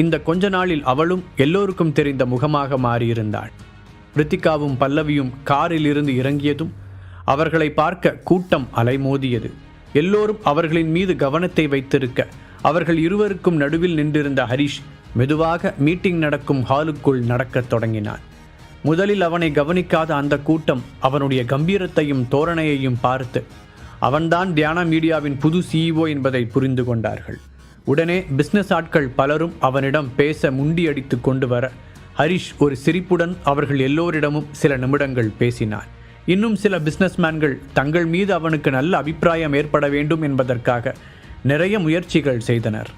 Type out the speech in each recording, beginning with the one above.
இந்த கொஞ்ச நாளில் அவளும் எல்லோருக்கும் தெரிந்த முகமாக மாறியிருந்தாள். ரித்திகாவும் பல்லவியும் காரில் இருந்து இறங்கியதும் அவர்களை பார்க்க கூட்டம் அலைமோதியது. எல்லோரும் அவர்களின் மீது கவனத்தை வைத்திருக்க அவர்கள் இருவருக்கும் நடுவில் நின்றிருந்த ஹரிஷ் மெதுவாக மீட்டிங் நடக்கும் ஹாலுக்குள் நடக்கத் தொடங்கினான். முதலில் அவனை கவனிக்காத அந்த கூட்டம் அவனுடைய கம்பீரத்தையும் தோரணையையும் பார்த்து அவன்தான் தியானா மீடியாவின் புது சிஇஓ என்பதை புரிந்து கொண்டார்கள். உடனே பிஸ்னஸ் ஆட்கள் பலரும் அவனிடம் பேச முண்டியடித்து கொண்டு வர ஹரிஷ் ஒரு சிரிப்புடன் அவர்கள் எல்லோரிடமும் சில நிமிடங்கள் பேசினார். இன்னும் சில பிஸ்னஸ்மேன்கள் தங்கள் மீது அவனுக்கு நல்ல அபிப்பிராயம் ஏற்பட வேண்டும் என்பதற்காக நிறைய முயற்சிகள் செய்தனர்.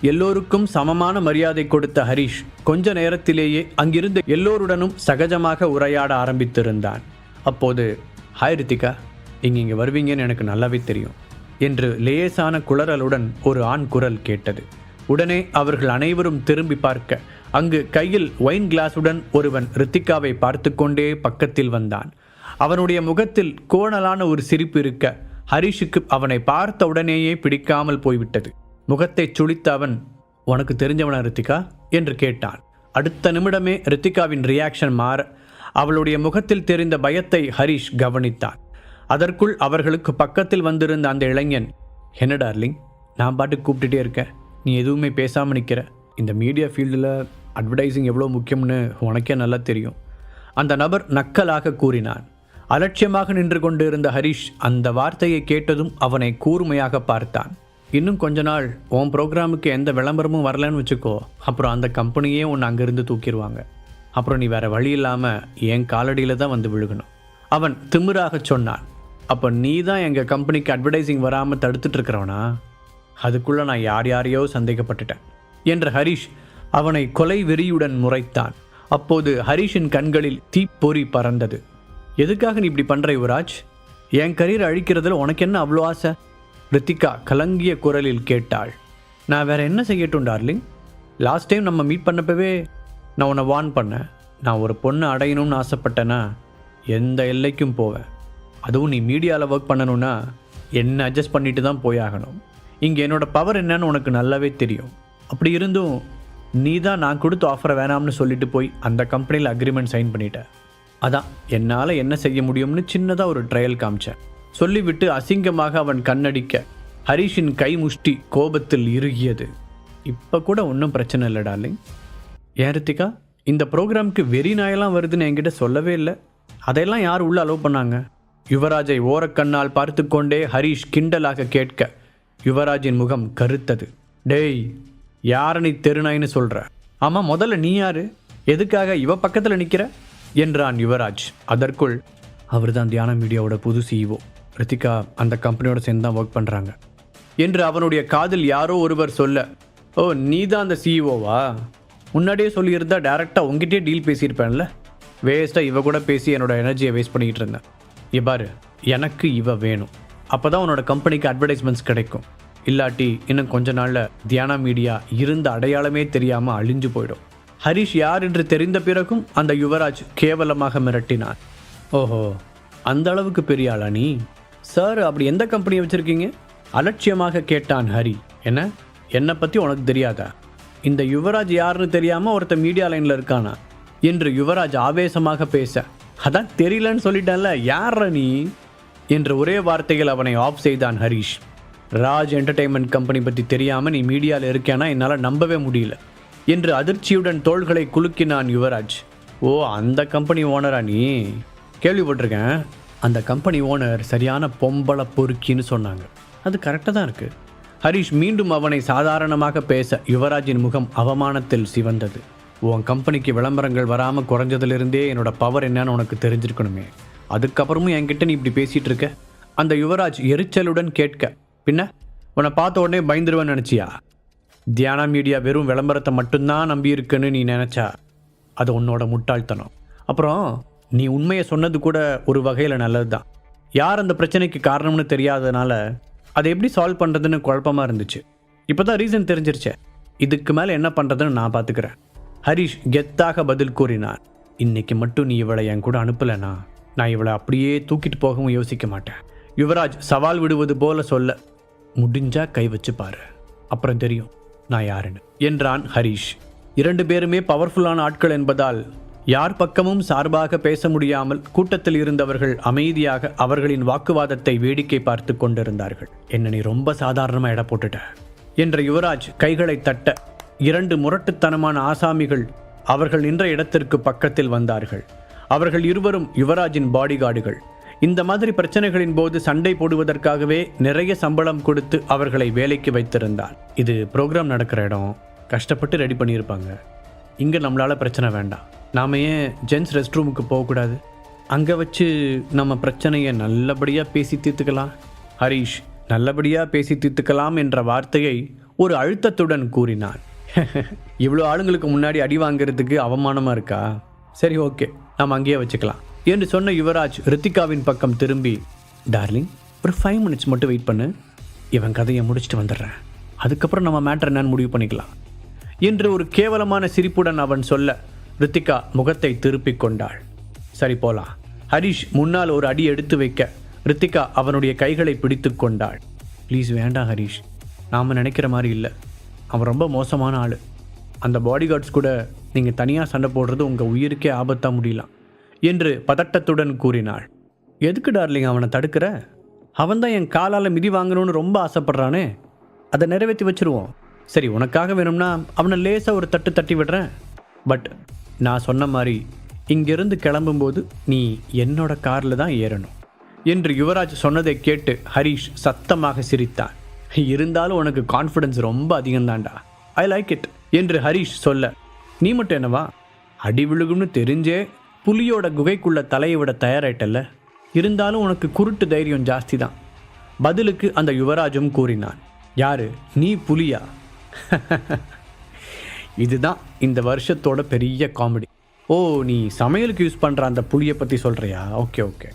எல்லோருக்கும் சமமான மரியாதை கொடுத்த ஹரிஷ் கொஞ்ச நேரத்திலேயே அங்கிருந்த எல்லோருடனும் சகஜமாக உரையாட ஆரம்பித்திருந்தான். அப்போது ஹாய் ரித்திகா இங்கே இங்கே வருவீங்கன்னு எனக்கு நல்லாவே தெரியும். என்று லேசான குளறலுடன் ஒரு ஆண் குரல் கேட்டது. உடனே அவர்கள் அனைவரும் திரும்பி பார்க்க அங்கு கையில் ஒயின் கிளாஸுடன் ஒருவன் ரித்திகாவை பார்த்து கொண்டே பக்கத்தில் வந்தான். அவனுடைய முகத்தில் கோணலான ஒரு சிரிப்பு இருக்க ஹரிஷுக்கு அவனை பார்த்த உடனேயே பிடிக்காமல் போய்விட்டது. முகத்தை சுழித்த அவன் உனக்கு தெரிஞ்சவனா ரித்திகா? என்று கேட்டான். அடுத்த நிமிடமே ரித்திகாவின் ரியாக்ஷன் மாற அவளுடைய முகத்தில் தெரிந்த பயத்தை ஹரிஷ் கவனித்தான். அதற்குள் அவர்களுக்கு பக்கத்தில் வந்திருந்த அந்த இளைஞன் என்ன டார்லிங் நான் பாட்டுக்கு கூப்பிட்டுட்டே இருக்கேன் நீ எதுவுமே பேசாமல் நிற்கிற இந்த மீடியா ஃபீல்டில் அட்வர்டைஸிங் எவ்வளோ முக்கியம்னு உனக்கே நல்லா தெரியும். அந்த நபர் நக்கலாக கூறினான். அலட்சியமாக நின்று கொண்டிருந்த ஹரிஷ் அந்த வார்த்தையை கேட்டதும் அவனை கூர்மையாக பார்த்தான். இன்னும் கொஞ்ச நாள் உன் ப்ரோக்ராமுக்கு எந்த விளம்பரமும் வரலன்னு வச்சுக்கோ. அப்புறம் அந்த கம்பெனியே உன்னை அங்கேருந்து தூக்கிடுவாங்க. அப்புறம் நீ வேறு வழி இல்லாமல் என் காலடியில் தான் வந்து விழுகணும். அவன் திமிராக சொன்னான். அப்போ நீ தான் எங்கள் கம்பெனிக்கு அட்வர்டைசிங் வராமல் தடுத்துட்டு இருக்கிறவனா அதுக்குள்ளே நான் யார் யாரையோ சந்தேகப்பட்டுட்டேன். என்ற ஹரிஷ் அவனை கொலை வெறியுடன் முறைத்தான். அப்போது ஹரிஷின் கண்களில் தீப்பொறி பறந்தது. எதுக்காக நீ இப்படி பண்ணுற யுவராஜ்? என் கரியர் அழிக்கிறதுல உனக்கு என்ன அவ்வளோ ஆசை? ரித்திகா கலங்கிய குரலில் கேட்டாள். நான் வேற என்ன செய்யட்டும் டார்லிங்? லாஸ்ட் டைம் நம்ம மீட் பண்ணப்பவே நான் உன்னை வார்ன் பண்ணேன். நான் ஒரு பொண்ணை அடையணும்னு ஆசைப்பட்டேன்னா எந்த எல்லைக்கும் போவேன். அதுவும் நீ மீடியாவில் ஒர்க் பண்ணணும்னா என்ன அட்ஜஸ்ட் பண்ணிட்டு தான் போயாகணும் இங்கே என்னோட பவர் என்னன்னு உனக்கு நல்லாவே தெரியும். அப்படி இருந்தும் நீ தான் நான் கொடுத்த ஆஃபரை வேணாம்னு சொல்லிட்டு போய் அந்த கம்பெனியில் அக்ரிமெண்ட் சைன் பண்ணிட்டேன் அதான் என்னால் என்ன செய்ய முடியும்னு சின்னதாக ஒரு ட்ரையல் காமிச்சேன். சொல்லிவிட்டு அசிங்கமாக அவன் கண்ணடிக்க ஹரிஷின் கை முஷ்டி கோபத்தில் இறுகியது. இப்போ கூட ஒன்றும் பிரச்சனை இல்லை டார்லிங் ஏன் ரித்திகா? இந்த ப்ரோக்ராம்க்கு வெறி நாயெல்லாம் வருதுன்னு என்கிட்ட சொல்லவே இல்லை. அதையெல்லாம் யார் உள்ளே அலோவ் பண்ணாங்க? யுவராஜை ஓரக்கண்ணால் பார்த்து கொண்டே ஹரிஷ் கிண்டலாக கேட்க யுவராஜின் முகம் கருத்தது. டேய் யார நீ தெருநாய்னு சொல்கிற ஆமாம் முதல்ல நீ யாரு? எதுக்காக இவ பக்கத்தில் நிற்கிற என்றான் யுவராஜ். அதற்குள் அவர் தான் தியான மீடியாவோட புது சிஇஓ ரித்திகா அந்த கம்பெனியோட சேர்ந்து தான் ஒர்க் பண்ணுறாங்க என்று அவனுடைய காதில் யாரோ ஒருவர் சொல்ல ஓ நீ தான் அந்த சிஇஓவா முன்னாடியே சொல்லியிருந்தா டேரெக்டாக உங்ககிட்டயே டீல் பேசியிருப்பேன்ல? வேஸ்ட்டாக இவ கூட பேசி என்னோட எனர்ஜியை வேஸ்ட் பண்ணிக்கிட்டு இருந்தேன். இங்க பாரு எனக்கு இவ வேணும். அப்போ தான் உன்னோட கம்பெனிக்கு அட்வர்டைஸ்மெண்ட்ஸ் கிடைக்கும். இல்லாட்டி இன்னும் கொஞ்ச நாளில் தியானா மீடியா இருந்த அடையாளமே தெரியாமல் அழிஞ்சு போயிடும். ஹரிஷ் யார் என்று தெரிந்த பிறகும் அந்த யுவராஜ் கேவலமாக மிரட்டினார். ஓஹோ அந்த அளவுக்கு பெரிய ஆளா நீ? சார் அப்படி எந்த கம்பெனியை வச்சுருக்கீங்க? அலட்சியமாக கேட்டான் ஹரி. என்ன? என்னை பற்றி உனக்கு தெரியாதா? இந்த யுவராஜ் யாருன்னு தெரியாமல் ஒருத்தன் மீடியா லைனில் இருக்கானா? என்று யுவராஜ் ஆவேசமாக பேச அதான் தெரியலன்னு சொல்லிட்டேன்ல யார் நீ? என்று ஒரே வார்த்தையில் அவனை ஆஃப் செய்தான் ஹரிஷ். ராஜ் என்டர்டெயின்மெண்ட் கம்பெனி பற்றி தெரியாமல் நீ மீடியாவில் இருக்கேனா என்னால் நம்பவே முடியல என்று அதிர்ச்சியுடன் தோள்களை குலுக்கினான் யுவராஜ். ஓ அந்த கம்பெனி ஓனரா நீ? கேள்விப்பட்டிருக்கேன். அந்த கம்பெனி ஓனர் சரியான பொம்பளை பொறுக்கின்னு சொன்னாங்க. அது கரெக்டாக தான் இருக்குது ஹரிஷ் மீண்டும் அவனை சாதாரணமாக பேச யுவராஜின் முகம் அவமானத்தில் சிவந்தது. உன் கம்பெனிக்கு விளம்பரங்கள் வராமல் குறைஞ்சதுலேருந்தே என்னோட பவர் என்னன்னு உனக்கு தெரிஞ்சிருக்கணுமே. அதுக்கப்புறமும் என்கிட்ட நீ இப்படி பேசிகிட்டு இருக்க. அந்த யுவராஜ் எரிச்சலுடன் கேட்க பின்ன? உன்னை பார்த்த உடனே பயந்துருவேன்னு நினச்சியா? தியானா மீடியா வெறும் விளம்பரத்தை மட்டும்தான் நம்பி இருக்குன்னு நீ நினச்சா? அது உன்னோட முட்டாள்தனம். அப்புறம் நீ உண்மையை சொன்னது கூட ஒரு வகையில் நல்லது தான் யார் அந்த பிரச்சனைக்கு காரணம்னு தெரியாததுனால அதை எப்படி சால்வ் பண்ணுறதுன்னு குழப்பமாக இருந்துச்சு. இப்போ தான் ரீசன் தெரிஞ்சிருச்சே. இதுக்கு மேலே என்ன பண்ணுறதுன்னு நான் பார்த்துக்கிறேன் ஹரிஷ் கெத்தாக பதில் கூறினான். இன்னைக்கு மட்டும் நீ இவளை என் கூட அனுப்பலைனா? நான் இவளை அப்படியே தூக்கிட்டு போகவும் யோசிக்க மாட்டேன். யுவராஜ் சவால் விடுவது போல சொல்ல முடிஞ்சா கை வச்சு பாரு. அப்புறம் தெரியும் நான் யாருன்னு என்றான் ஹரிஷ். இரண்டு பேருமே பவர்ஃபுல்லான ஆட்கள் என்பதால் யார் பக்கமும் சார்பாக பேச முடியாமல் கூட்டத்தில் இருந்தவர்கள் அமைதியாக அவர்களின் வாக்குவாதத்தை வேடிக்கை பார்த்து கொண்டிருந்தார்கள். என்ன நீ ரொம்ப சாதாரணமாக இட போட்டுட்ட என்ற யுவராஜ் கைகளை தட்ட இரண்டு முரட்டுத்தனமான ஆசாமிகள் அவர்கள் நின்ற இடத்திற்கு பக்கத்தில் வந்தார்கள். அவர்கள் இருவரும் யுவராஜின் பாடிகார்டுகள் இந்த மாதிரி பிரச்சனைகளின் போது சண்டை போடுவதற்காகவே நிறைய சம்பளம் கொடுத்து அவர்களை வேலைக்கு வைத்திருந்தார். இது ப்ரோக்ராம் நடக்கிற இடம். கஷ்டப்பட்டு ரெடி பண்ணியிருப்பாங்க. இங்கே நம்மளால் பிரச்சனை வேண்டாம். நாம் ஏன் ஜென்ஸ் ரெஸ்ட் ரூமுக்கு போகக்கூடாது? அங்கே வச்சு நம்ம பிரச்சனையை நல்லபடியாக பேசி தீர்த்துக்கலாம். ஹரீஷ் நல்லபடியாக பேசி தீர்த்துக்கலாம் என்ற வார்த்தையை ஒரு அழுத்தத்துடன் கூறினான். இவ்வளோ ஆளுங்களுக்கு முன்னாடி அடி வாங்குறதுக்கு அவமானமாக இருக்கா? சரி ஓகே. நாம் அங்கேயே வச்சுக்கலாம். என்று சொன்ன யுவராஜ் ரித்திகாவின் பக்கம் திரும்பி டார்லிங் ஒரு ஃபைவ் மினிட்ஸ் மட்டும் வெயிட் பண்ணு. இவன் கதையை முடிச்சுட்டு வந்துடுறேன். அதுக்கப்புறம் நம்ம மேட்ரு என்னன்னு முடிவு பண்ணிக்கலாம். என்று ஒரு கேவலமான சிரிப்புடன் அவன் சொல்ல ரித்திகா முகத்தை திருப்பிக் கொண்டாள். சரி போலாம். ஹரிஷ் முன்னால் ஒரு அடி எடுத்து வைக்க ரித்திகா அவனுடைய கைகளை பிடித்து கொண்டாள். ப்ளீஸ் வேண்டாம் ஹரிஷ். நாம் நினைக்கிற மாதிரி இல்லை. அவன் ரொம்ப மோசமான ஆள். அந்த பாடிகார்ட்ஸ் கூட நீங்கள் தனியாக சண்டை போடுறது உங்கள் உயிருக்கே ஆபத்தாக முடியலாம் என்று பதட்டத்துடன் கூறினாள். எதுக்கு டார்லிங் அவனை தடுக்கிற? அவன் தான் என் காலால் மிதி வாங்கணும்னு ரொம்ப ஆசைப்பட்றானே. அதை நிறைவேற்றி வச்சிருவோம். சரி உனக்காக வேணும்னா அவனை லேசாக ஒரு தட்டு தட்டி விடுறேன். பட் நான் சொன்ன மாதிரி இங்கிருந்து கிளம்பும்போது நீ என்னோட காரில் தான் ஏறணும் என்று யுவராஜ் சொன்னதை கேட்டு ஹரிஷ் சத்தமாக சிரித்தான் இருந்தாலும் உனக்கு கான்ஃபிடன்ஸ் ரொம்ப அதிகம்தான்டா. ஐ லைக் இட் என்று ஹரிஷ் சொல்ல நீ மட்டும் என்னவா? அடி விழுகும்னு தெரிஞ்சே புலியோட குகைக்குள்ள தலையை விட தயாராயிட்டல்ல? இருந்தாலும் உனக்கு குருட்டு தைரியம் ஜாஸ்தி தான் பதிலுக்கு அந்த யுவராஜும் கூறினான் யாரு? நீ புலியா? இதுதான் இந்த வருஷத்தோட பெரிய காமெடி ஓ நீ சமையலுக்கு யூஸ் பண்ணுற அந்த புளியை பற்றி சொல்கிறியா ஓகே ஓகே.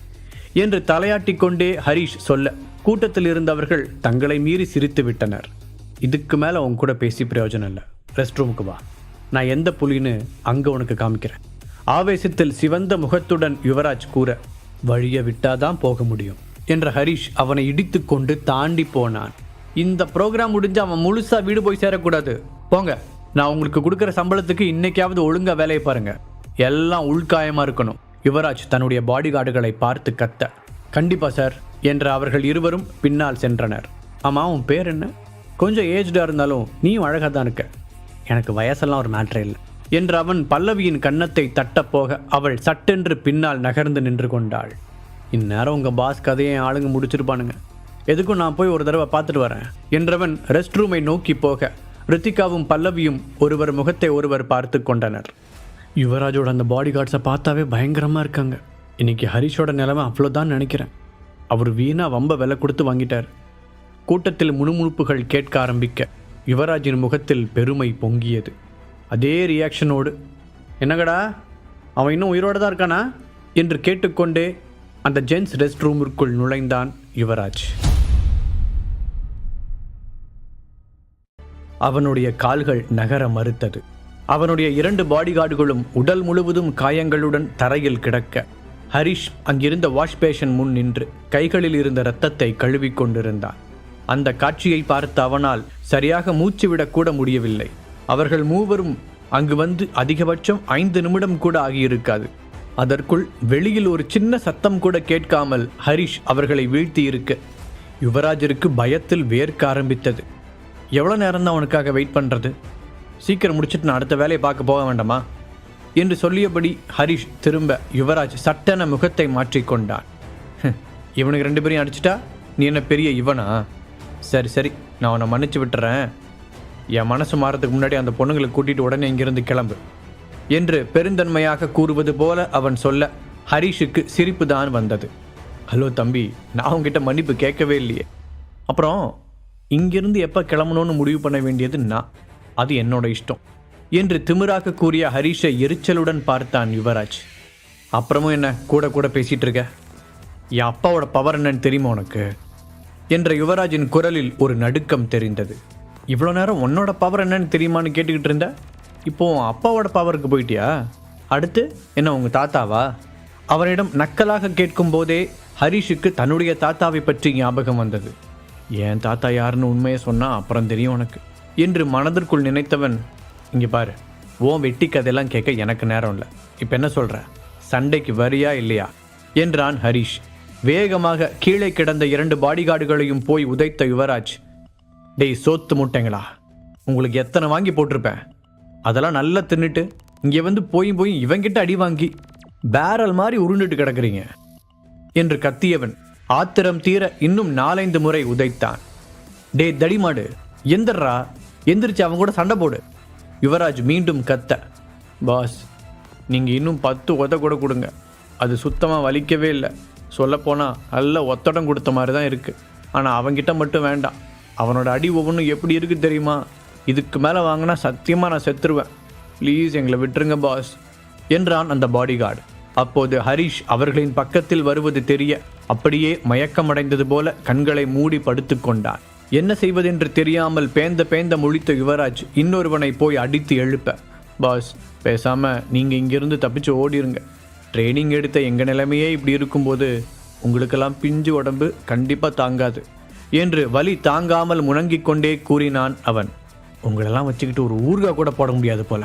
என்று தலையாட்டி கொண்டே ஹரிஷ் சொல்ல கூட்டத்தில் இருந்தவர்கள் தங்களை மீறி சிரித்து விட்டனர். இதுக்கு மேலே உன் கூட பேசி பிரயோஜனம் இல்லை. ரெஸ்ட் ரூமுக்கு வா. நான் எந்த புலின்னு அங்கே உனக்கு காமிக்கிறேன். ஆவேசத்தில் சிவந்த முகத்துடன் யுவராஜ் கூற வழியை விட்டாதான் போக முடியும். என்ற ஹரிஷ் அவனை இடித்து கொண்டு தாண்டி போனான். இந்த ப்ரோக்ராம் முடிஞ்சு அவன் முழுசா வீடு போய் சேரக்கூடாது. போங்க. நான் உங்களுக்கு கொடுக்குற சம்பளத்துக்கு இன்னைக்காவது ஒழுங்கா வேலையை பாருங்க. எல்லாம் உள்காயமா இருக்கணும். யுவராஜ் தன்னுடைய பாடி கார்டுகளை பார்த்து கத்த கண்டிப்பா சார். என்று அவர்கள் இருவரும் பின்னால் சென்றனர். ஆமாம் உன் பேர் என்ன? கொஞ்சம் ஏஜ்டாக இருந்தாலும் நீயும் அழகாக தான் இருக்க. எனக்கு வயசெல்லாம் ஒரு மேட்ரே இல்லை. என்று அவன் பல்லவியின் கன்னத்தை தட்டப்போக அவள் சட்டென்று பின்னால் நகர்ந்து நின்று கொண்டாள். இந்நேரம் உங்கள் பாஸ் கதையை ஆளுங்க முடிச்சிருப்பானுங்க. எதுக்கும் நான் போய் ஒரு தடவை பார்த்துட்டு வரேன். என்றவன் ரெஸ்ட் ரூமை நோக்கி போக ரித்திகாவும் பல்லவியும் ஒருவர் முகத்தை ஒருவர் பார்த்து கொண்டனர். யுவராஜோட அந்த பாடி கார்ட்ஸை பார்த்தாவே பயங்கரமாக இருக்காங்க. இன்னைக்கு ஹரிஷோட நிலைமை அவ்வளோதான் நினைக்கிறேன். அவர் வீணா வம்ப விலை கொடுத்து வாங்கிட்டார். கூட்டத்தில் முணுமுணுப்புகள் கேட்க ஆரம்பிக்க யுவராஜின் முகத்தில் பெருமை பொங்கியது. அதே ரியாக்ஷனோடு என்னங்கடா? அவன் இன்னும் உயிரோடு தான் இருக்கானா? என்று கேட்டுக்கொண்டே அந்த ஜென்ஸ் ரெஸ்ட் ரூமிற்குள் நுழைந்தான் யுவராஜ். அவனுடைய கால்கள் நகர மறுத்தது. அவனுடைய இரண்டு பாடிகார்டுகளும் உடல் முழுவதும் காயங்களுடன் தரையில் கிடக்க ஹரிஷ் அங்கிருந்த வாஷ் பேஷன் முன் நின்று கைகளில் இருந்த இரத்தத்தை கழுவிக் கொண்டிருந்தான். அந்த காட்சியை பார்த்த அவனால் சரியாக மூச்சு விடக்கூட முடியவில்லை. அவர்கள் மூவரும் அங்கு வந்து அதிகபட்சம் ஐந்து நிமிடம் கூட ஆகியிருக்காது. அதற்குள் வெளியில் ஒரு சின்ன சத்தம் கூட கேட்காமல் ஹரிஷ் அவர்களை வீழ்த்தி இருக்க யுவராஜருக்கு பயத்தில் வேர்க்க ஆரம்பித்தது. எவ்வளோ நேரம் தான் அவனுக்காக வெயிட் பண்ணுறது சீக்கிரம் முடிச்சுட்டு நான் அடுத்த வேலையை பார்க்க போக வேண்டாமா? என்று சொல்லியபடி ஹரிஷ் திரும்ப யுவராஜ் சட்டென முகத்தை மாற்றிக்கொண்டான் இவனுக்கு ரெண்டு பேரையும் அடிச்சிட்டா? நீ என்ன பெரிய இவனா? சரி சரி நான் உன்னை மன்னிச்சு விட்டுறேன். என் மனசு மாறதுக்கு முன்னாடி அந்த பொண்ணுங்களை கூட்டிட்டு உடனே இங்கிருந்து கிளம்பு என்று பெருந்தன்மையாக கூறுவது போல அவன் சொல்ல ஹரிஷுக்கு சிரிப்பு தான் வந்தது. ஹலோ தம்பி நான் உங்ககிட்ட மன்னிப்பு கேட்கவே இல்லையே. அப்புறம் இங்கிருந்து எப்போ கிளம்பணும்னு முடிவு பண்ண வேண்டியது நான். அது என்னோட இஷ்டம். என்று திமிராக கூறிய ஹரிஷை எரிச்சலுடன் பார்த்தான் யுவராஜ். அப்புறமும் என்ன கூட கூட பேசிகிட்டு இருக்க? என் அப்பாவோட பவர் என்னன்னு தெரியுமா உனக்கு? என்ற யுவராஜின் குரலில் ஒரு நடுக்கம் தெரிந்தது. இவ்வளோ நேரம் உன்னோட பவர் என்னன்னு தெரியுமான்னு கேட்டுக்கிட்டு இருந்த? இப்போ உன் அப்பாவோட பவருக்கு போயிட்டியா? அடுத்து என்ன உங்கள் தாத்தாவா? அவரிடம் நக்கலாக கேட்கும் போதே ஹரிஷுக்கு தன்னுடைய தாத்தாவை பற்றி ஞாபகம் வந்தது. என் தாத்தா யாருன்னு உண்மையை சொன்னால் அப்புறம் தெரியும் உனக்கு என்று மனதிற்குள் நினைத்தவன் இங்கே பாரு. ஓன் வெட்டி கதையெல்லாம் கேட்க எனக்கு நேரம் இல்லை. இப்போ என்ன சொல்கிற சண்டைக்கு வரியா இல்லையா? என்றான் ஹரிஷ். வேகமாக கீழே கிடந்த இரண்டு பாடிகார்டுகளையும் போய் உதைத்த யுவராஜ் டேய் சோத்து முட்டைங்களா? உங்களுக்கு எத்தனை வாங்கி போட்டிருப்பேன்? அதெல்லாம் நல்லா தின்னுட்டு இங்கே வந்து போய் போய் இவங்கிட்ட அடி வாங்கி பேரல் மாதிரி உருண்டுட்டு கிடக்குறீங்க. என்று கத்தியவன் ஆத்திரம் தீர இன்னும் நாலைந்து முறை உதைத்தான். டே தடிமாடு எந்திரா எந்திரிச்சு அவன் கூட சண்டை போடு. யுவராஜ் மீண்டும் கத்த. பாஸ் நீங்கள் இன்னும் பத்து உத கூட கொடுங்க. அது சுத்தமாக வலிக்கவே இல்லை. சொல்லப்போனால் நல்ல ஒத்தடம் கொடுத்த மாதிரி தான் இருக்குது ஆனால் அவங்கிட்ட மட்டும் வேண்டாம். அவனோட அடி ஒவ்வொன்றும் எப்படி இருக்குது தெரியுமா? இதுக்கு மேலே வாங்கினா சத்தியமாக நான் செத்துருவேன். ப்ளீஸ் எங்களை விட்டுருங்க பாஸ் என்றான் அந்த பாடிகார்டு அப்போது ஹரிஷ் அவர்களின் பக்கத்தில் வருவது தெரிய அப்படியே மயக்கமடைந்தது போல கண்களை மூடி படுத்து கொண்டான். என்ன செய்வதென்று தெரியாமல் பேந்த பேந்த முழித்த யுவராஜ் இன்னொருவனை போய் அடித்து எழுப்ப. பாஸ் பேசாமல் நீங்கள் இங்கிருந்து தப்பிச்சு ஓடிருங்க. ட்ரைனிங் எடுத்த எங்கள் நிலைமையே இப்படி இருக்கும்போது உங்களுக்கெல்லாம் பிஞ்சு உடம்பு கண்டிப்பாக தாங்காது என்று வலி தாங்காமல் முணங்கிக் கொண்டே கூறினான் அவன். உங்களெல்லாம் வச்சுக்கிட்டு ஒரு ஊர்கா கூட போட முடியாது போல.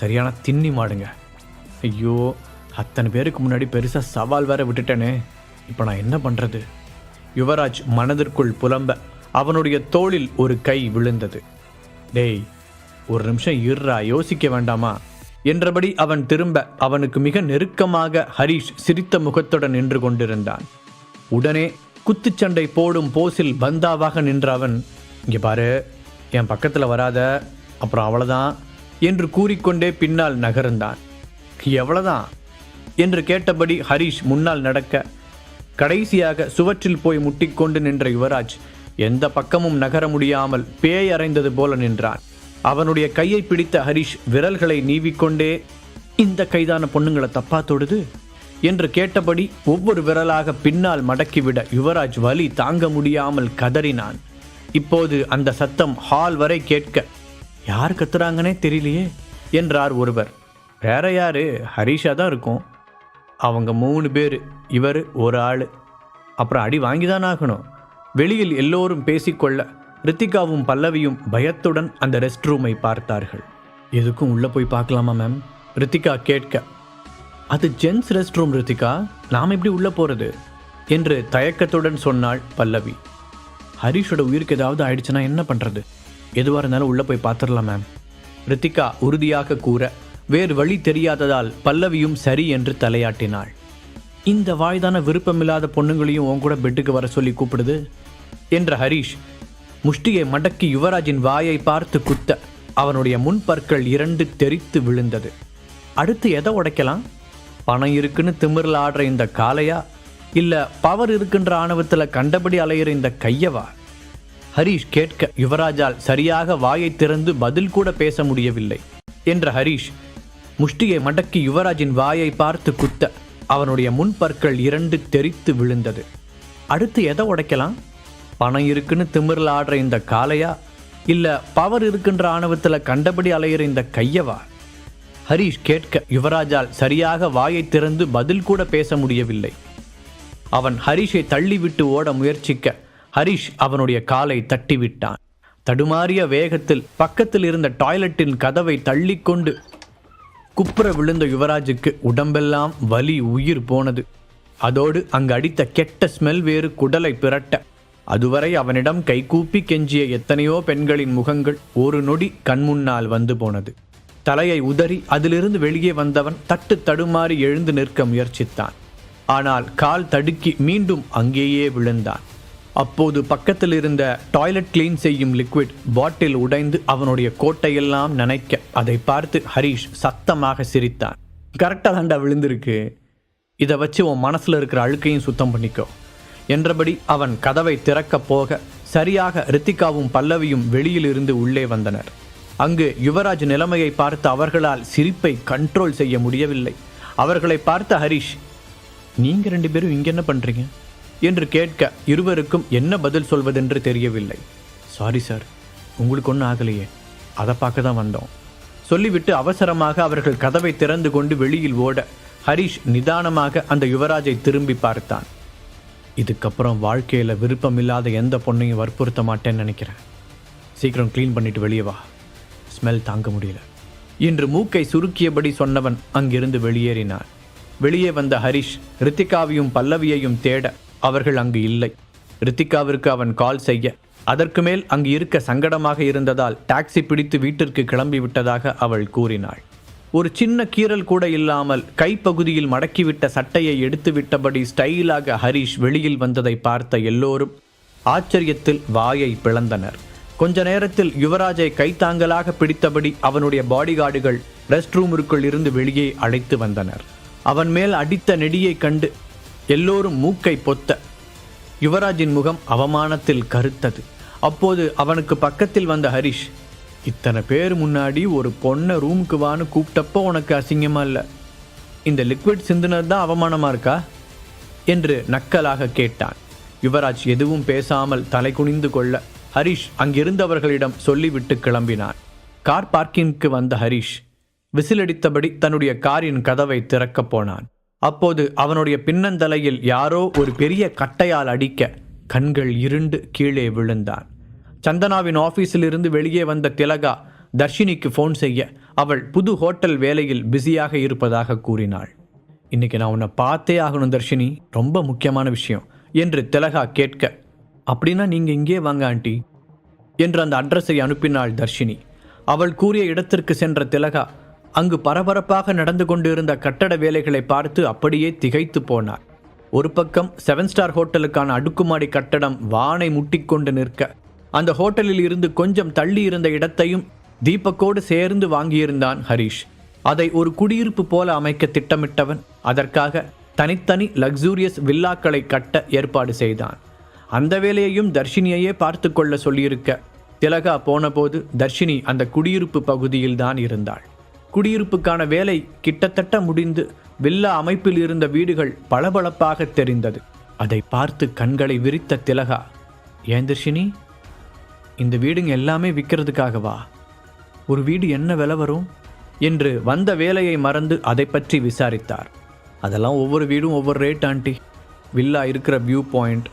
சரியான தின்னி மாடுங்க. ஐயோ அத்தனை பேருக்கு முன்னாடி பெருசாக சவால் வேற விட்டுட்டேனே. இப்போ நான் என்ன பண்ணுறது யுவராஜ் மனதிற்குள் புலம்ப. அவனுடைய தோளில் ஒரு கை விழுந்தது. டேய் ஒரு நிமிஷம் இருறா யோசிக்க வேண்டாமா? என்றபடி அவன் திரும்ப அவனுக்கு மிக நெருக்கமாக ஹரிஷ் சிரித்த முகத்துடன் நின்று கொண்டிருந்தான். உடனே குத்துச்சண்டை போடும் போஸில் பந்தாவாக நின்ற அவன் இங்கே பாரு என் பக்கத்தில் வராத அப்புறம் அவ்வளோதான் என்று கூறிக்கொண்டே பின்னால் நகர்ந்தான். எவ்வளோதான்? என்று கேட்டபடி ஹரிஷ் முன்னால் நடக்க கடைசியாக சுவற்றில் போய் முட்டிக்கொண்டு நின்ற யுவராஜ் எந்த பக்கமும் நகர முடியாமல் பேய் அறைந்தது போல நின்றான். அவனுடைய கையை பிடித்த ஹரிஷ் விரல்களை நீவிக்கொண்டே இந்த கைதான பொண்ணுங்களை தப்பா தொடுது? என்று கேட்டபடி ஒவ்வொரு விரலாக பின்னால் மடக்கிவிட யுவராஜ் வலி தாங்க முடியாமல் கதறினான். இப்போது அந்த சத்தம் ஹால் வரை கேட்க யார் கத்துறாங்கன்னே தெரியலையே என்றார் ஒருவர். வேற யாரு? ஹரிஷா தான் இருக்கும். அவங்க மூணு பேர். இவர் ஒரு ஆள். அப்புறம் அடி வாங்கி தான் ஆகணும் வெளியில் எல்லோரும் பேசிக்கொள்ள ரித்திகாவும் பல்லவியும் பயத்துடன் அந்த ரெஸ்ட் ரூமை பார்த்தார்கள். எதுக்கும் உள்ளே போய் பார்க்கலாமா மேம் ரித்திகா கேட்க அது ஜென்ஸ் ரெஸ்ட் ரூம் ரித்திகா. நாம் எப்படி உள்ளே போகிறது என்று தயக்கத்துடன் சொன்னாள் பல்லவி. ஹரிஷோட உயிருக்கு ஏதாவது ஆயிடுச்சுன்னா என்ன பண்ணுறது எதுவாக இருந்தாலும் உள்ளே போய் பார்த்துடலாம் மேம் ரித்திகா உறுதியாக கூற வேறு வழி தெரியாததால் பல்லவியும் சரி என்று தலையாட்டினாள். இந்த வாய்தான விருப்பமில்லாத பொண்ணுங்களையும் உன் கூட பெட்டுக்கு வர சொல்லி கூப்பிடுது? என்ற ஹரிஷ் முஷ்டியை மடக்கி யுவராஜின் வாயை பார்த்து குத்த அவனுடைய முன்பற்கள் இரண்டு தெரித்து விழுந்தது. அடுத்து எதை உடைக்கலாம்? பணம் இருக்குன்னு திமிரில் ஆடுற இந்த காளையா? இல்லை பவர் இருக்குன்ற ஆணவத்தில் கண்டபடி அலையிற இந்த கையவா? ஹரிஷ் கேட்க யுவராஜால் சரியாக வாயை திறந்து பதில் கூட பேச முடியவில்லை. என்ற ஹரிஷ் முஷ்டியை மடக்கி யுவராஜின் வாயை பார்த்து குத்த அவனுடைய முன்பற்கள் இரண்டு தெரித்து விழுந்தது. அடுத்து எதை உடைக்கலாம்? பணம் இருக்குன்னு திமிரில் ஆடுற இந்த காளையா? இல்லை பவர் இருக்குன்ற ஆணவத்தில் கண்டபடி அலையிற இந்த கையவா? ஹரிஷ் கேட்க யுவராஜால் சரியாக வாயை திறந்து பதில் கூட பேச முடியவில்லை. அவன் ஹரிஷை தள்ளிவிட்டு ஓட முயற்சிக்க ஹரிஷ் அவனுடைய காலை தட்டிவிட்டான். தடுமாறிய வேகத்தில் பக்கத்தில் இருந்த டாய்லெட்டின் கதவை தள்ளிக்கொண்டு குப்புற விழுந்த யுவராஜுக்கு உடம்பெல்லாம் வலி உயிர் போனது. அதோடு அங்கு அடித்த கெட்ட ஸ்மெல் வேறு குடலை பிரட்ட. அதுவரை அவனிடம் கைகூப்பி கெஞ்சிய எத்தனையோ பெண்களின் முகங்கள் ஒரு நொடி கண்முன்னால் வந்து போனது. தலையை உதறி அதிலிருந்து வெளியே வந்தவன் தட்டு தடுமாறி எழுந்து நிற்க முயற்சித்தான். ஆனால் கால் தடுக்கி மீண்டும் அங்கேயே விழுந்தான். அப்போது பக்கத்தில் இருந்த டாய்லெட் கிளீன் செய்யும் லிக்விட் பாட்டில் உடைந்து அவனுடைய கோட்டையெல்லாம் நனைக்க அதை பார்த்து ஹரிஷ் சத்தமாக சிரித்தான். கரெக்டாக தாண்டா விழுந்திருக்கு. இதை வச்சு உன் மனசில் இருக்கிற அழுக்கையும் சுத்தம் பண்ணிக்கோ. என்றபடி அவன் கதவை திறக்கப் போக சரியாக ரித்திகாவும் பல்லவியும் வெளியிலிருந்து உள்ளே வந்தனர். அங்கு யுவராஜ் நிலைமையை பார்த்து அவர்களால் சிரிப்பை கண்ட்ரோல் செய்ய முடியவில்லை. அவர்களை பார்த்த ஹரிஷ் நீங்கள் ரெண்டு பேரும் இங்கே என்ன பண்ணுறீங்க என்று கேட்க இருவருக்கும் என்ன பதில் சொல்வதென்று தெரியவில்லை. சாரி சார் உங்களுக்கு ஒன்றும் ஆகலையே. அதை பார்க்க தான் வந்தோம். சொல்லிவிட்டு அவசரமாக அவர்கள் கதவை திறந்து கொண்டு வெளியில் ஓட ஹரிஷ் நிதானமாக அந்த யுவராஜை திரும்பி பார்த்தான். இதுக்கப்புறம் வாழ்க்கையில் விருப்பமில்லாத எந்த பொண்ணையும் வற்புறுத்த மாட்டேன்னு நினைக்கிறேன். சீக்கிரம் க்ளீன் பண்ணிட்டு வெளியே வா. ஸ்மெல் தாங்க முடியல. இன்று மூக்கை சுருக்கியபடி சொன்னவன் அங்கிருந்து வெளியேறினான். வெளியே வந்த ஹரிஷ் ரித்திகாவையும் பல்லவியையும் தேட அவர்கள் அங்கு இல்லை. ரித்திகாவிற்கு அவன் கால் செய்ய. அதற்கு மேல் அங்கு இருக்க சங்கடமாக இருந்ததால் டாக்ஸி பிடித்து வீட்டிற்கு கிளம்பி விட்டதாக அவள் கூறினாள். ஒரு சின்ன கீறல் கூட இல்லாமல் கைப்பகுதியில் மடக்கிவிட்ட சட்டையை எடுத்துவிட்டபடி ஸ்டைலாக ஹரிஷ் வெளியில் வந்ததை பார்த்த எல்லோரும் ஆச்சரியத்தில் வாயை பிளந்தனர். கொஞ்ச நேரத்தில் யுவராஜை கைத்தாங்கலாக பிடித்தபடி அவனுடைய பாடிகார்டுகள் ரெஸ்ட் ரூமிற்குள் இருந்து வெளியே அழைத்து வந்தனர். அவன் மேல் அடித்த நெடியை கண்டு எல்லோரும் மூக்கை பொத்த. யுவராஜின் முகம் அவமானத்தில் கருத்தது. அப்போது அவனுக்கு பக்கத்தில் வந்த ஹரிஷ் இத்தனை பேர் முன்னாடி ஒரு பொண்ணை ரூமுக்கு வான்னு கூப்பிட்டப்போ உனக்கு அசிங்கமாக இல்லை? இந்த லிக்விட் சிந்துனர் தான் அவமானமாக இருக்கா? என்று நக்கலாக கேட்டான். யுவராஜ் எதுவும் பேசாமல் தலை குனிந்து கொள்ள ஹரிஷ் அங்கிருந்தவர்களிடம் சொல்லிவிட்டு கிளம்பினான். கார் பார்க்கிங்க்கு வந்த ஹரிஷ் விசிலடித்தபடி தன்னுடைய காரின் கதவை திறக்கப் போனான். அப்போது அவனுடைய பின்னந்தலையில் யாரோ ஒரு பெரிய கட்டையால் அடிக்க கண்கள் இருண்டு கீழே விழுந்தான். சந்தனாவின் ஆபீஸிலிருந்து வெளியே வந்த திலகா தர்ஷினிக்கு ஃபோன் செய்ய அவள் புது ஹோட்டல் வேலையில் பிஸியாக இருப்பதாக கூறினாள். இன்னைக்கு நான் உன்னை பார்த்தே ஆகணும் தர்ஷினி. ரொம்ப முக்கியமான விஷயம் என்று திலகா கேட்க அப்படின்னா நீங்கள் இங்கே வாங்க ஆண்டி என்று அந்த அட்ரஸை அனுப்பினாள் தர்ஷினி. அவள் கூறிய இடத்திற்கு சென்ற திலகா அங்கு பரபரப்பாக நடந்து கொண்டிருந்த கட்டட வேலைகளை பார்த்து அப்படியே திகைத்து போனார். ஒரு பக்கம் செவன் ஸ்டார் ஹோட்டலுக்கான அடுக்குமாடி கட்டடம் வானை முட்டிக்கொண்டு நிற்க அந்த ஹோட்டலில் இருந்து கொஞ்சம் தள்ளி இருந்த இடத்தையும் தீபக்கோடு சேர்ந்து வாங்கியிருந்தான் ஹரிஷ். அதை ஒரு குடியிருப்பு போல அமைக்க திட்டமிட்டவன் அதற்காக தனித்தனி லக்ஸூரியஸ் வில்லாக்களை கட்ட ஏற்பாடு செய்தான். அந்த வேலையையும் தர்ஷினியையே பார்த்து கொள்ள சொல்லியிருக்க திலகா போனபோது தர்ஷினி அந்த குடியிருப்பு பகுதியில் தான் இருந்தாள். குடியிருப்புக்கான வேலை கிட்டத்தட்ட முடிந்து வில்லா அமைப்பில் இருந்த வீடுகள் பளபளப்பாக தெரிந்தது. அதை பார்த்து கண்களை விரித்த திலகா ஏந்திர்ஷினி இந்த வீடுங்க எல்லாமே விற்கிறதுக்காகவா ஒரு வீடு என்ன விலை வரும்? என்று வந்த வேலையை மறந்து அதை பற்றி விசாரித்தார். அதெல்லாம் ஒவ்வொரு வீடும் ஒவ்வொரு ரேட் ஆண்டி. வில்லா இருக்கிற வியூ பாயிண்ட்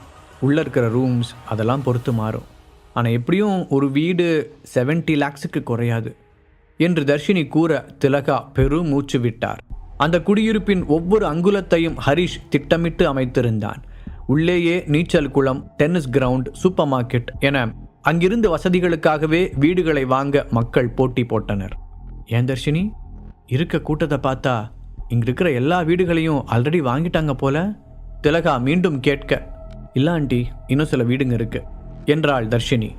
உள்ளே இருக்கிற ரூம்ஸ் அதெல்லாம் பொறுத்து மாறும். ஆனால் எப்படியும் ஒரு வீடு 70 லேக்ஸுக்கு குறையாது. என்று தர்ஷினி கூற திலகா பெருமூச்சு விட்டார். அந்த குடியிருப்பின் ஒவ்வொரு அங்குலத்தையும் ஹரிஷ் திட்டமிட்டு அமைத்திருந்தான். உள்ளேயே நீச்சல் குளம் டென்னிஸ் கிரவுண்ட் சூப்பர் மார்க்கெட் என அங்கிருந்து வசதிகளுக்காகவே வீடுகளை வாங்க மக்கள் போட்டி போட்டனர். ஏன் தர்ஷினி? இருக்க கூட்டத்தை பார்த்தா இங்க இருக்கிற எல்லா வீடுகளையும் ஆல்ரெடி வாங்கிட்டாங்க போல? திலகா மீண்டும் கேட்க இல்ல ஆண்டி இன்னும் சில வீடுங்க இருக்கு. என்றாள் தர்ஷினி.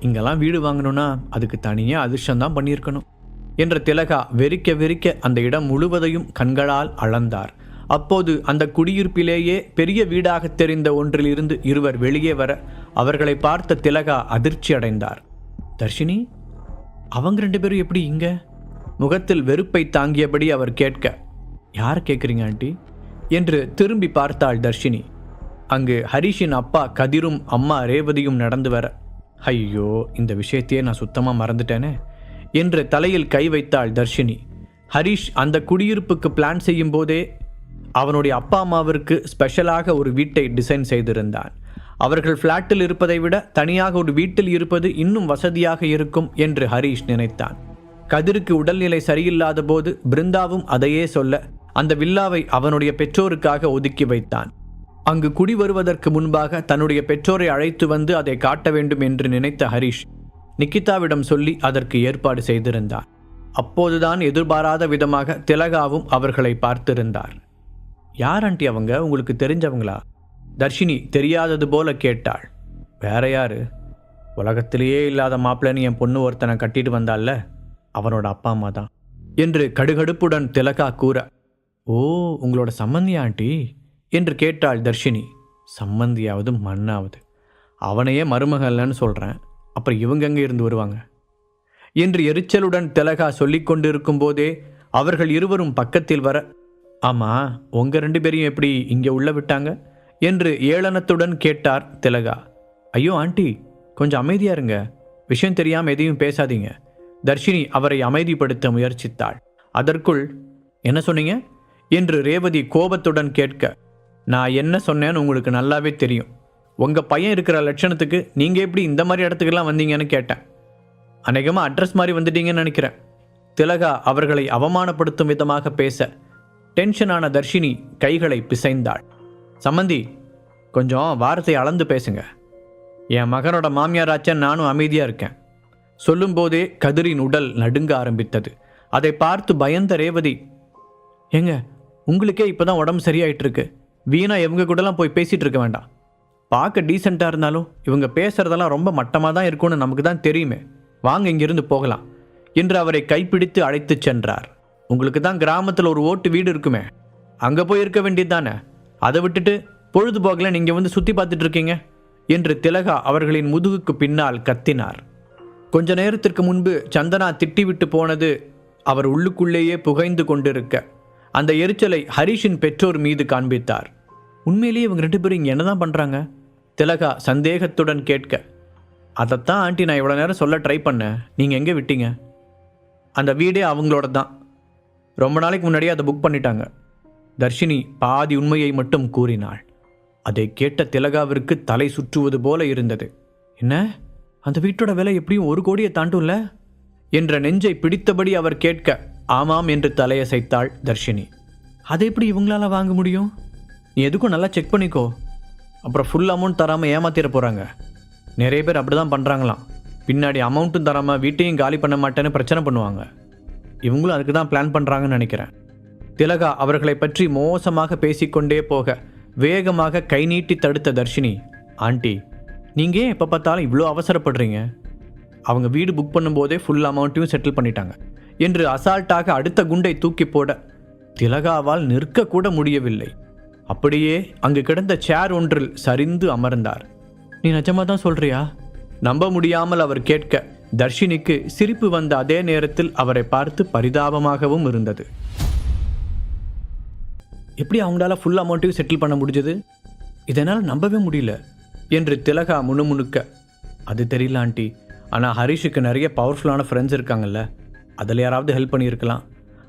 இங்கெல்லாம் வீடு வாங்கணும்னா அதுக்கு தனியாக அதிர்ஷ்டம் தான் பண்ணியிருக்கணும். என்ற திலகா வெறிக்க வெறிக்க அந்த இடம் முழுவதையும் கண்களால் அளந்தார். அப்போது அந்த குடியிருப்பிலேயே பெரிய வீடாக தெரிந்த ஒன்றிலிருந்து இருவர் வெளியே வர அவர்களை பார்த்த திலகா அதிர்ச்சி அடைந்தார். தர்ஷினி அவங்க ரெண்டு பேரும் எப்படி இங்க? முகத்தில் வெறுப்பை தாங்கியபடி அவர் கேட்க யார் கேட்குறீங்க ஆண்டி? என்று திரும்பி பார்த்தாள் தர்ஷினி. அங்கு ஹரிஷின் அப்பா கதிரும் அம்மா ரேவதியும் நடந்து வர ஐயோ இந்த விஷயத்தையே நான் சுத்தமாக மறந்துட்டேனே. என்று தலையில் கை வைத்தாள் தர்ஷினி. ஹரிஷ் அந்த குடியிருப்புக்கு பிளான் செய்யும் போதே அவனுடைய அப்பா அம்மாவிற்கு ஸ்பெஷலாக ஒரு வீட்டை டிசைன் செய்திருந்தான். அவர்கள் ஃப்ளாட்டில் இருப்பதை விட தனியாக ஒரு வீட்டில் இருப்பது இன்னும் வசதியாக இருக்கும் என்று ஹரிஷ் நினைத்தான். கதிருக்கு உடல்நிலை சரியில்லாத போது பிருந்தாவும் அதையே சொல்ல அந்த வில்லாவை அவனுடைய பெற்றோருக்காக ஒதுக்கி வைத்தான். அங்கு குடி வருவதற்கு முன்பாக தன்னுடைய பெற்றோரை அழைத்து வந்து அதை காட்ட வேண்டும் என்று நினைத்த ஹரிஷ் நிக்கிதாவிடம் சொல்லி அதற்கு ஏற்பாடு செய்திருந்தார். அப்போதுதான் எதிர்பாராத விதமாக திலகாவும் அவர்களை பார்த்திருந்தார். யார் ஆண்டி அவங்க? உங்களுக்கு தெரிஞ்சவங்களா? தர்ஷினி தெரியாதது போல கேட்டாள். வேற யாரு? உலகத்திலேயே இல்லாத மாப்பிள்ளைன்னு என் பொண்ணு ஒருத்தனை கட்டிட்டு வந்தால்ல அவனோட அப்பா அம்மா தான். என்று கடுகடுப்புடன் திலகா கூற ஓ உங்களோட சம்மந்தியா ஆண்டி? என்று கேட்டாள் தர்ஷினி. சம்மந்தியாவது மண்ணாவது. அவனையே மருமகல்லன்னு சொல்கிறேன் அப்புறம் இவங்க எங்கே இருந்து வருவாங்க? என்று எரிச்சலுடன் திலகா சொல்லிக் கொண்டிருக்கும் போதே அவர்கள் இருவரும் பக்கத்தில் வர ஆமாம் உங்கள் ரெண்டு பேரையும் எப்படி இங்கே உள்ள விட்டாங்க? என்று ஏளனத்துடன் கேட்டார் திலகா. ஐயோ ஆண்டி கொஞ்சம் அமைதியா இருங்க. விஷயம் தெரியாமல் எதையும் பேசாதீங்க. தர்ஷினி அவரை அமைதிப்படுத்த முயற்சித்தாள். அதற்குள் என்ன சொன்னீங்க? என்று ரேவதி கோபத்துடன் கேட்க நான் என்ன சொன்னேன்னு உங்களுக்கு நல்லாவே தெரியும். உங்கள் பையன் இருக்கிற லட்சணத்துக்கு நீங்கள் எப்படி இந்த மாதிரி இடத்துக்கெல்லாம் வந்தீங்கன்னு கேட்டேன். அநேகமாக அட்ரஸ் மாதிரி வந்துட்டீங்கன்னு நினைக்கிறேன். திலகா அவர்களை அவமானப்படுத்தும் விதமாக பேச டென்ஷனான தர்ஷினி கைகளை பிசைந்தாள். சம்மந்தி கொஞ்சம் வார்த்தை அளந்து பேசுங்க. என் மகனோட மாமியாராச்சன் நானும் அமைதியாக இருக்கேன். சொல்லும்போதே கதிரின் உடல் நடுங்க ஆரம்பித்தது. அதை பார்த்து பயந்த ரேவதி ஏங்க உங்களுக்கே இப்போதான் உடம்பு சரியாயிட்டு இருக்கு வீணா இவங்க கூடலாம் போய் பேசிட்டு இருக்க வேண்டாம். பார்க்க டீசெண்டாக இருந்தாலும் இவங்க பேசுகிறதெல்லாம் ரொம்ப மட்டமாக தான் இருக்கும்னு நமக்கு தான் தெரியுமே. வாங்க இங்கிருந்து போகலாம். என்று அவரை கைப்பிடித்து அழைத்துச் சென்றார். உங்களுக்கு தான் கிராமத்தில் ஒரு ஓட்டு வீடு இருக்குமே. அங்கே போய் இருக்க வேண்டியது தானே அதை விட்டுட்டு பொழுதுபோக்கில் நீங்கள் வந்து சுற்றி பார்த்துட்டு இருக்கீங்க? என்று திலகா அவர்களின் முதுகுக்கு பின்னால் கத்தினார். கொஞ்ச நேரத்திற்கு முன்பு சந்தனா திட்டிவிட்டு போனது அவர் உள்ளுக்குள்ளேயே புகைந்து கொண்டிருக்க அந்த எரிச்சலை ஹரிஷின் பெற்றோர் மீது காண்பித்தார். உண்மையிலேயே இவங்க ரெண்டு பேரும் இங்கே என்னதான் பண்ணுறாங்க திலகா சந்தேகத்துடன் கேட்க அதைத்தான் ஆண்டி நான் இவ்வளோ நேரம் சொல்ல ட்ரை பண்ணேன் நீங்கள் எங்கே விட்டீங்க? அந்த வீடே அவங்களோட தான் ரொம்ப நாளைக்கு முன்னாடியே அதை புக் பண்ணிட்டாங்க. தர்ஷினி பாதி உண்மையை மட்டும் கூறினாள். அதை கேட்ட திலகாவிற்கு தலை சுற்றுவது போல இருந்தது. என்ன? அந்த வீட்டோட விலை எப்படியும் ஒரு கோடியை தாண்டும்ல? என்ற நெஞ்சை பிடித்தபடி அவர் கேட்க ஆமாம் என்று தலையசைத்தாள் தர்ஷினி. அதை எப்படி இவங்களால வாங்க முடியும்? நீ எதுக்கும் நல்லா செக் பண்ணிக்கோ. அப்புறம் ஃபுல் அமௌண்ட் தராமல் ஏமாத்திட போகிறாங்க நிறைய பேர் அப்படி தான் பண்ணுறாங்களாம் பின்னாடி அமௌண்ட்டும் தராமல் வீட்டையும் காலி பண்ண மாட்டேன்னு பிரச்சனை பண்ணுவாங்க. இவங்களும் அதுக்கு தான் பிளான் பண்ணுறாங்கன்னு நினைக்கிறேன். திலகா அவர்களை பற்றி மோசமாக பேசிக்கொண்டே போக வேகமாக கை நீட்டி தடுத்த தர்ஷினி ஆண்டி நீங்கள் ஏன் எப்போ பார்த்தாலும் இவ்வளோ அவசரப்படுறீங்க? அவங்க வீடு புக் பண்ணும்போதே ஃபுல் அமௌண்ட்டையும் செட்டில் பண்ணிட்டாங்க. என்று அசால்ட்டாக அடுத்த குண்டை தூக்கி போட திலகாவால் நிற்கக்கூட முடியவில்லை. அப்படியே அங்கு கிடந்த சேர் ஒன்றில் சரிந்து அமர்ந்தார். நீ நிஜமா தான் சொல்றியா? நம்ப முடியாமல் அவர் கேட்க தர்ஷினிக்கு சிரிப்பு வந்த அதே நேரத்தில் அவரை பார்த்து பரிதாபமாகவும் இருந்தது. எப்படி அவங்களால ஃபுல் அமௌண்ட்டையும் செட்டில் பண்ண முடிஞ்சது? இதனால் நம்பவே முடியல என்று திலகா முணுமுணுக்க அது தெரியல ஆண்டி. ஆனால் ஹரிஷுக்கு நிறைய பவர்ஃபுல்லான ஃப்ரெண்ட்ஸ் இருக்காங்கல்ல. அதில் யாராவது ஹெல்ப் பண்ணியிருக்கலாம்.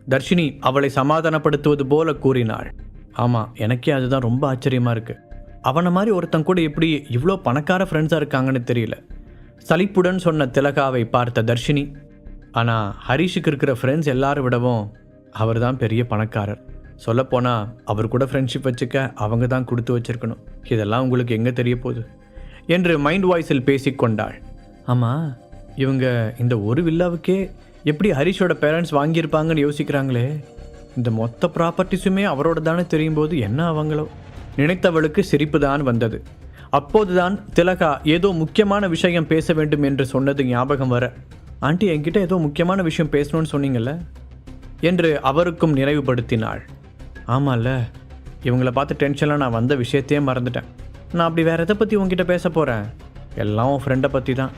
தர்ஷினி அவளை சமாதானப்படுத்துவது போல கூறினாள். ஆமாம் எனக்கே அதுதான் ரொம்ப ஆச்சரியமாக இருக்குது அவனை மாதிரி ஒருத்தன் கூட எப்படி இவ்வளோ பணக்கார ஃப்ரெண்ட்ஸாக இருக்காங்கன்னு தெரியல. சலிப்புடன் சொன்ன திலகாவை பார்த்த தர்ஷினி ஆனால் ஹரிஷுக்கு இருக்கிற ஃப்ரெண்ட்ஸ் எல்லாரும் விடவும் அவர் தான் பெரிய பணக்காரர். சொல்லப்போனால் அவர் கூட ஃப்ரெண்ட்ஷிப் வச்சுக்க அவங்க தான் கொடுத்து வச்சிருக்கணும். இதெல்லாம் உங்களுக்கு எங்கே தெரிய போகுது? என்று மைண்ட் வாய்ஸில் பேசிக்கொண்டாள் ஆமாம் இவங்க இந்த ஒரு வில்லாவுக்கே எப்படி ஹரிஷோட பேரண்ட்ஸ் வாங்கியிருப்பாங்கன்னு யோசிக்கிறாங்களே? இந்த மொத்த ப்ராப்பர்ட்டிஸுமே அவரோட தானே தெரியும் போது என்ன அவங்களோ? நினைத்தவளுக்கு சிரிப்பு தான் வந்தது. அப்போதுதான் திலகா ஏதோ முக்கியமான விஷயம் பேச வேண்டும் என்று சொன்னது ஞாபகம் வர ஆண்டி என்கிட்ட ஏதோ முக்கியமான விஷயம் பேசணும்னு சொன்னீங்கல்ல? என்று அவருக்கும் நினைவுபடுத்தினாள். ஆமால்ல இவங்கள பார்த்து டென்ஷனில் நான் வந்த விஷயத்தையே மறந்துட்டேன். நான் அப்படி வேறு எதை பற்றி உங்ககிட்ட பேச போகிறேன் எல்லாம் உன் ஃப்ரெண்டை பற்றி தான்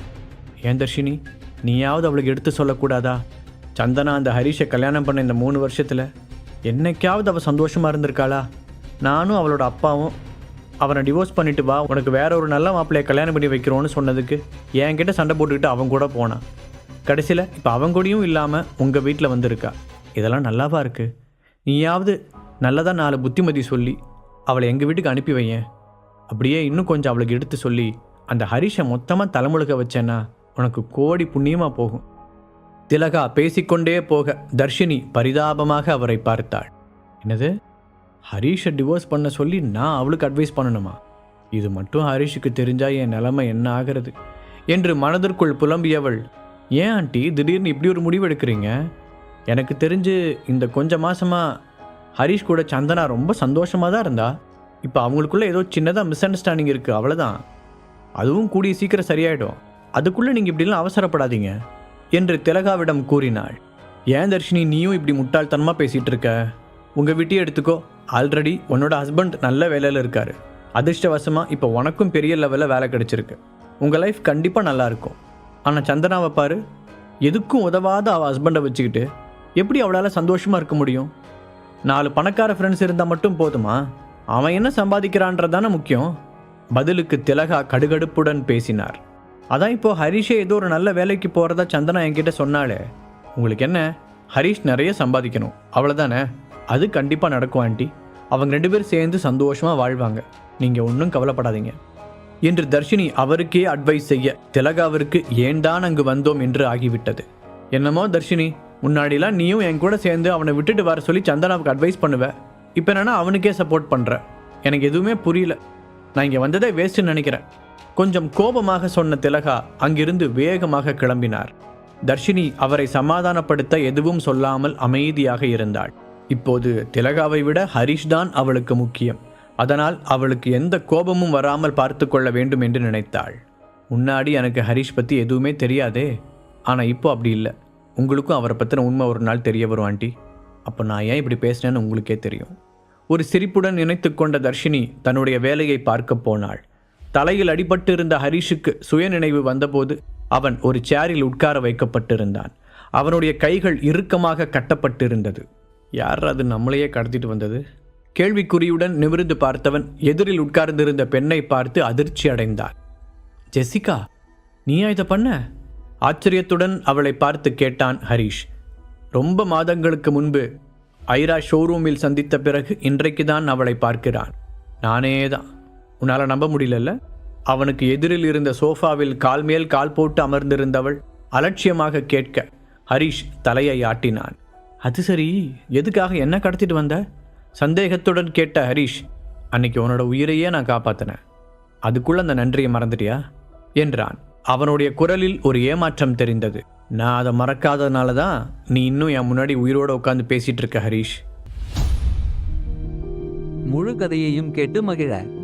ஏன் தர்ஷினி நீயாவது அவளுக்கு எடுத்து சொல்லக்கூடாதா? சந்தனா அந்த ஹரிஷை கல்யாணம் பண்ண இந்த மூணு வருஷத்தில் என்னைக்காவது அவள் சந்தோஷமாக இருந்திருக்காளா? நானும் அவளோட அப்பாவும் அவனை டிவோர்ஸ் பண்ணிட்டு வா உனக்கு வேற ஒரு நல்ல மாப்பிள்ளையை கல்யாணம் பண்ணி வைக்கிறோன்னு சொன்னதுக்கு என்கிட்ட சண்டை போட்டுக்கிட்டு அவன் கூட போனான். கடைசியில் இப்போ அவன் கூடயும் இல்லாமல் உங்கள் வீட்டில் வந்திருக்கா. இதெல்லாம் நல்லாவா இருக்குது நீயாவது நல்லதாக நாலு புத்திமதி சொல்லி அவளை எங்கள் வீட்டுக்கு அனுப்பி வையேன். அப்படியே இன்னும் கொஞ்சம் அவளுக்கு எடுத்து சொல்லி அந்த ஹரிஷை மொத்தமாக தலைமுழுக்க வச்சேன்னா உனக்கு கோடி புண்ணியமாக போகும். திலகா பேசிக்கொண்டே போக தர்ஷினி பரிதாபமாக அவரை பார்த்தாள். என்னது? ஹரிஷை டிவோர்ஸ் பண்ண சொல்லி நான் அவளுக்கு அட்வைஸ் பண்ணணுமா? இது மட்டும் ஹரிஷுக்கு தெரிஞ்சா என் நிலைமை என்ன ஆகிறது? என்று மனதிற்குள் புலம்பியவள் ஏன் ஆண்டி திடீர்னு இப்படி ஒரு முடிவு எடுக்கிறீங்க? எனக்கு தெரிஞ்சு இந்த கொஞ்ச மாசமா ஹரிஷ் கூட சந்தனா ரொம்ப சந்தோஷமாக தான் இருந்தா. இப்போ அவங்களுக்குள்ள ஏதோ சின்னதாக மிஸ் அண்டர்ஸ்டாண்டிங் இருக்குது அவ்வளோதான் அதுவும் கூடிய சீக்கிரம் சரியாயிடும். அதுக்குள்ளே நீங்கள் இப்படிலாம் அவசரப்படாதீங்க. என்று திலகாவிடம் கூறினாள். ஏன் தர்ஷினி நீயும் இப்படி முட்டாள்தனமாக பேசிகிட்டு இருக்க உங்கள் வீட்டையே எடுத்துக்கோ. ஆல்ரெடி உன்னோட ஹஸ்பண்ட் நல்ல வேலையில் இருக்காரு. அதிர்ஷ்டவசமாக இப்போ உனக்கும் பெரிய லெவலில் வேலை கிடச்சிருக்கு. உங்கள் லைஃப் கண்டிப்பாக நல்லாயிருக்கும் ஆனால் சந்தனாவை பாரு. எதுக்கும் உதவாத அவள் ஹஸ்பண்டை வச்சுக்கிட்டு எப்படி அவளால் சந்தோஷமாக இருக்க முடியும்? நாலு பணக்கார ஃப்ரெண்ட்ஸ் இருந்தால் மட்டும் போதுமா? அவன் என்ன சம்பாதிக்கிறான்றதானே முக்கியம். பதிலுக்கு திலகா கடுகடுப்புடன் பேசினார். அதான் இப்போது ஹரிஷே ஏதோ ஒரு நல்ல வேலைக்கு போகிறதா சந்தனா என்கிட்ட சொன்னாலே உங்களுக்கு என்ன? ஹரிஷ் நிறைய சம்பாதிக்கணும். அவ்வளோதானே அது கண்டிப்பாக நடக்கும் ஆண்டி. அவங்க ரெண்டு பேரும் சேர்ந்து சந்தோஷமாக வாழ்வாங்க. நீங்கள் ஒன்றும் கவலைப்படாதீங்க. என்று தர்ஷினி அவருக்கே அட்வைஸ் செய்ய திலகாவிற்கு ஏன் தான் அங்கு வந்தோம்? என்று ஆகிவிட்டது. என்னமோ தர்ஷினி முன்னாடிலாம் நீயும் என் கூட சேர்ந்து அவனை விட்டுட்டு வர சொல்லி சந்தனாவுக்கு அட்வைஸ் பண்ணுவ. இப்போ என்னன்னா அவனுக்கே சப்போர்ட் பண்ணுற எனக்கு எதுவுமே புரியல. நான் இங்கே வந்ததே வேஸ்ட்டுன்னு நினைக்கிறேன். கொஞ்சம் கோபமாக சொன்ன திலகா அங்கிருந்து வேகமாக கிளம்பினார். தர்ஷினி அவரை சமாதானப்படுத்த எதுவும் சொல்லாமல் அமைதியாக இருந்தாள். இப்போது திலகாவை விட ஹரிஷ் தான் அவளுக்கு முக்கியம். அதனால் அவளுக்கு எந்த கோபமும் வராமல் பார்த்து கொள்ள வேண்டும் என்று நினைத்தாள். முன்னாடி எனக்கு ஹரிஷ் பற்றி எதுவுமே தெரியாதே. ஆனால் இப்போ அப்படி இல்லை. உங்களுக்கும் அவரை பற்றின உண்மை ஒரு நாள் தெரிய வரும் ஆண்டி. அப்போ நான் ஏன் இப்படி பேசினேன்னு உங்களுக்கே தெரியும். ஒரு சிரிப்புடன் நினைத்து கொண்ட தர்ஷினி தன்னுடைய வேலையை பார்க்க போனாள். தலையில் அடிபட்டு இருந்த ஹரிஷுக்கு சுயநினைவு வந்தபோது அவன் ஒரு சேரில் உட்கார வைக்கப்பட்டிருந்தான். அவனுடைய கைகள் இறுக்கமாக கட்டப்பட்டிருந்தது. யார் அது நம்மளையே கடத்திட்டு வந்தது? கேள்விக்குறியுடன் நிமிர்ந்து பார்த்தவன் எதிரில் உட்கார்ந்திருந்த பெண்ணை பார்த்து அதிர்ச்சி அடைந்தான். ஜெசிகா நீயா இதை பண்ண? ஆச்சரியத்துடன் அவளை பார்த்து கேட்டான் ஹரிஷ். ரொம்ப மாதங்களுக்கு முன்பு ஐரா ஷோரூமில் சந்தித்த பிறகு இன்றைக்கு தான் அவளை பார்க்கிறான். நானே தான் உன்னால் நம்ப முடியலல்ல? அவனுக்கு எதிரில் இருந்த சோஃபாவில் கால் மேல் கால் போட்டு அமர்ந்திருந்தவள் அலட்சியமாக கேட்க ஹரிஷ் தலையை ஆட்டினான். அது சரி எதுக்காக என்ன கடத்திட்டு வந்த? சந்தேகத்துடன் கேட்ட ஹரிஷ் அன்னைக்கு உன்னோட உயிரையே நான் காப்பாத்தினேன். அதுக்குள்ள அந்த நன்றியை மறந்துட்டியா? என்றான். அவனுடைய குரலில் ஒரு ஏமாற்றம் தெரிந்தது. நான் அதை மறக்காததுனால தான் நீ இன்னும் என் முன்னாடி உயிரோடு உட்காந்து பேசிட்டு இருக்க ஹரிஷ். முழு கதையையும் கேட்டு மகிழ.